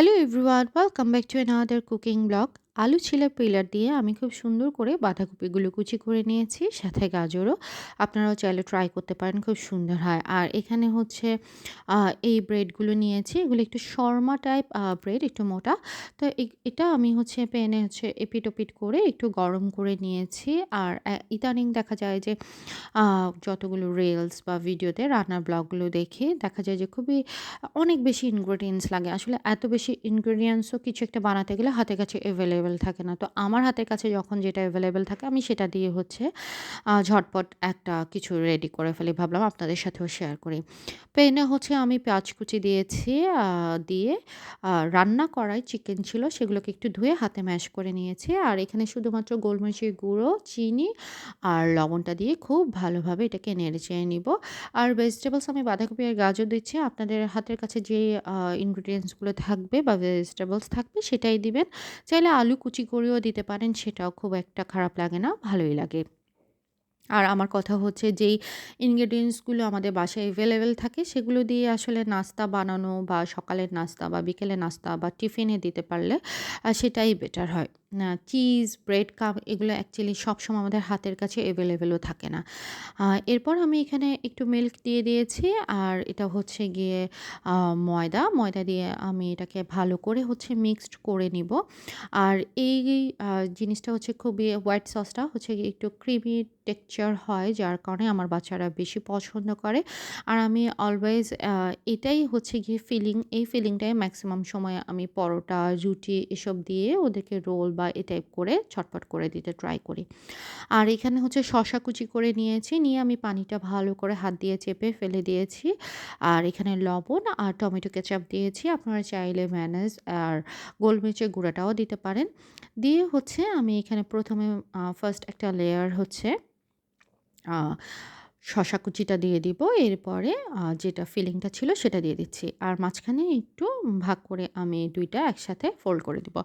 Hello everyone, welcome back to another cooking blog. আলু ছিলে pillar দিয়ে আমি খুব সুন্দর করে বাঁধাকপিগুলো কুচি করে নিয়েছি, সাথে গাজরও। আপনারাও চাইলে ট্রাই করতে পারেন, খুব সুন্দর হয়। আর এখানে হচ্ছে এই ব্রেডগুলো নিয়েছি। এগুলো একটু শর্মা টাইপ ব্রেড একটু মোটা। তো এটা আমি হচ্ছে পেনে হচ্ছে এপিট ওপিট করে একটু গরম করে নিয়েছি। আর ইদানিং দেখা যায় যে যতগুলো রিলস বা ভিডিওতে রান্নার ব্লগগুলো দেখে, দেখা যায় যে খুবই, অনেক বেশি ইনগ্রেডিয়েন্টস লাগে। আসলে এত বেশি ইনগ্রেডিয়েন্টসও কিছু একটা বানাতে গেলে হাতের কাছে অ্যাভেলেবেল অ্যাভেলেবেল থাকে না। তো আমার হাতের কাছে যখন যেটা অ্যাভেলেবেল থাকে, আমি সেটা দিয়ে হচ্ছে ঝটপট একটা কিছু রেডি করে ফেলি। ভাবলাম আপনাদের সাথেও শেয়ার করি। পেনে হচ্ছে আমি পেঁয়াজ কুচি দিয়েছি দিয়ে রান্না করাই চিকেন ছিল, সেগুলোকে একটু ধুয়ে হাতে ম্যাশ করে নিয়েছি। আর এখানে শুধুমাত্র গোলমরিচের গুঁড়ো, চিনি আর লবণটা দিয়ে খুব ভালোভাবে এটাকে নেড়ে চেয়ে নিব। আর ভেজিটেবলস আমি বাঁধাকপি আর গাজর দিচ্ছি। আপনাদের হাতের কাছে যে ইনগ্রিডিয়েন্টসগুলো থাকবে বা ভেজিটেবলস থাকবে সেটাই দিবেন। চাইলে আলু কুচি করেও দিতে পারেন, সেটাও খুব একটা খারাপ লাগে না, ভালোই লাগে। আর আমার কথা হচ্ছে যেই ইনগ্রেডিয়েন্টসগুলো আমাদের বাসায় অ্যাভেলেবেল থাকে, সেগুলো দিয়ে আসলে নাস্তা বানানো বা সকালের নাস্তা বা বিকেলের নাস্তা বা টিফিনে দিতে পারলে সেটাই বেটার হয়। চিজ, ব্রেড কাপ এগুলো অ্যাকচুয়ালি সবসময় আমাদের হাতের কাছে অ্যাভেলেবেলও থাকে না। এরপর আমি এখানে একটু মিল্ক দিয়ে দিয়েছি আর এটা হচ্ছে গিয়ে ময়দা। ময়দা দিয়ে আমি এটাকে ভালো করে হচ্ছে মিক্সড করে নিব। আর এই জিনিসটা হচ্ছে খুবই হোয়াইট সসটা হচ্ছে একটু ক্রিমি টেক্সচার হয়, যার কারণে আমার বাচ্চারা বেশি পছন্দ করে। আর আমি অলওয়েজ এটাই হচ্ছে গিয়ে ফিলিং এই ফিলিংটাই ম্যাক্সিমাম সময় আমি পরোটা, রুটি এসব দিয়ে ওদেরকে রোল বা এ টাইপ করে ছটপট করে দিতে ট্রাই করি। আর এখানে হচ্ছে শশা কুচি করে নিয়েছি, নিয়ে আমি পানিটা ভালো করে হাত দিয়ে চেপে ফেলে দিয়েছি। আর এখানে লবণ আর টমেটো কেচাপ দিয়েছি, আপনারা চাইলে ম্যানেজ আর গোলমরিচের গুঁড়াটাও দিতে পারেন। দিয়ে হচ্ছে আমি এখানে প্রথমে ফার্স্ট একটা লেয়ার হচ্ছে শশা কুচিটা দিয়ে দিব। এরপরে যেটা ফিলিংটা ছিল সেটা দিয়ে দিচ্ছি। আর মাঝখানে একটু ভাগ করে আমি দুইটা একসাথে ফোল্ড করে দিব।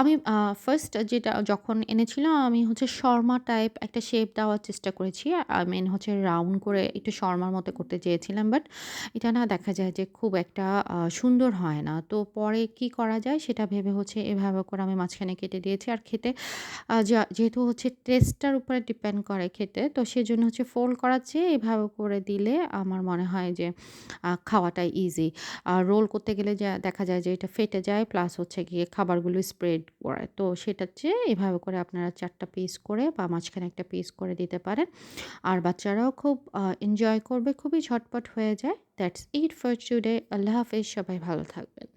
আমি ফার্স্ট যেটা যখন এনেছিলাম, আমি হচ্ছে শর্মা টাইপ একটা শেপ দেওয়ার চেষ্টা করেছি। আই মেন হচ্ছে রাউন্ড করে একটু শর্মার মতো করতে চেয়েছিলাম বাট এটা না দেখা যায় যে খুব একটা সুন্দর হয় না। তো পরে কি করা যায় সেটা ভেবে হচ্ছে এভাবে করে আমি মাঝখানে কেটে দিয়েছি। আর খেতে যেহেতু হচ্ছে টেস্টটার উপরে ডিপেন্ড করে খেতে, তো সেজন্য হচ্ছে ফোল্ড করার চেয়ে এভাবে করে দিলে আমার মনে হয় যে খাওয়াটা ইজি আর রোল করতে গেলে যা, দেখা যায় যে, এটা ফেটে যায় প্লাস হচ্ছে গিয়ে খাবারগুলো স্প্রেড করে। তো সেটার চেয়ে এভাবে করে আপনারা চারটা পিস করে বা মাঝখানে একটা পিস করে দিতে পারেন। আর বাচ্চারাও খুব এনজয় করবে, খুবই ঝটপট হয়ে যায়। দ্যাটস ইট ফর টুডে আল্লাহ হাফেজ, সবাই ভালো থাকবেন।